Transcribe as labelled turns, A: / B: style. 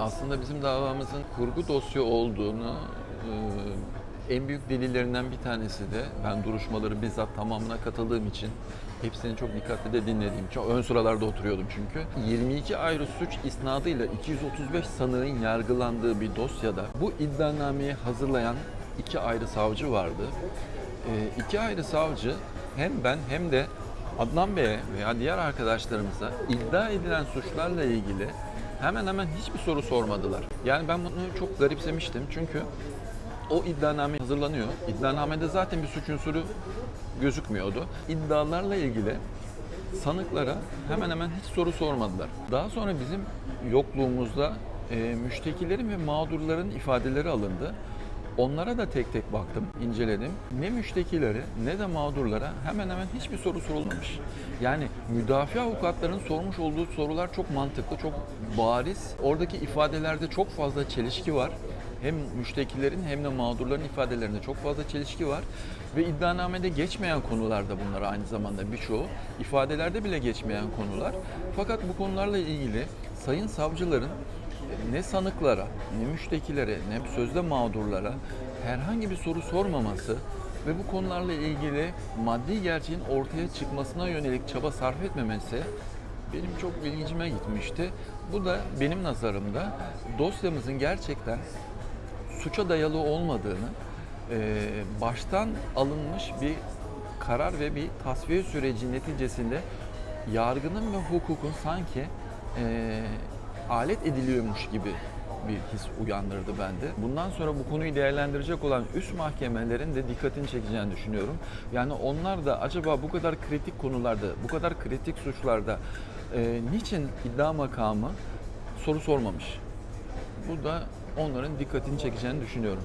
A: Aslında bizim davamızın kurgu dosya olduğunu e, en büyük delillerinden bir tanesi de ben duruşmaları bizzat tamamına katıldığım için hepsini çok dikkatli de dinlediğim için ön sıralarda oturuyordum çünkü. 22 ayrı suç isnadıyla 235 sanığın yargılandığı bir dosyada bu iddianameyi hazırlayan iki ayrı savcı vardı. E, iki ayrı savcı hem ben hem de Adnan Bey'e veya diğer arkadaşlarımıza iddia edilen suçlarla ilgili hemen hemen hiçbir soru sormadılar. Yani ben bunu çok garipsemiştim çünkü o iddianame hazırlanıyor. İddianamede zaten bir suç unsuru gözükmüyordu. İddialarla ilgili sanıklara hemen hemen hiç soru sormadılar. Daha sonra bizim yokluğumuzda e, müştekilerin ve mağdurların ifadeleri alındı. Onlara da tek tek baktım, inceledim. Ne müştekilere ne de mağdurlara hemen hemen hiçbir soru sorulmamış. Yani müdafi avukatların sormuş olduğu sorular çok mantıklı, çok bariz. Oradaki ifadelerde çok fazla çelişki var. Hem müştekilerin hem de mağdurların ifadelerinde çok fazla çelişki var. Ve iddianamede geçmeyen konular da bunlar aynı zamanda birçoğu. ifadelerde bile geçmeyen konular. Fakat bu konularla ilgili sayın savcıların ne sanıklara, ne müştekilere, ne sözde mağdurlara herhangi bir soru sormaması ve bu konularla ilgili maddi gerçeğin ortaya çıkmasına yönelik çaba sarf etmemesi benim çok ilgincime gitmişti. Bu da benim nazarımda dosyamızın gerçekten suça dayalı olmadığını, baştan alınmış bir karar ve bir tasfiye süreci neticesinde yargının ve hukukun sanki eee, alet ediliyormuş gibi bir his uyandırdı bende. Bundan sonra bu konuyu değerlendirecek olan üst mahkemelerin de dikkatini çekeceğini düşünüyorum. Yani onlar da acaba bu kadar kritik konularda, bu kadar kritik suçlarda eee, niçin iddia makamı soru sormamış? Bu da onların dikkatini çekeceğini düşünüyorum.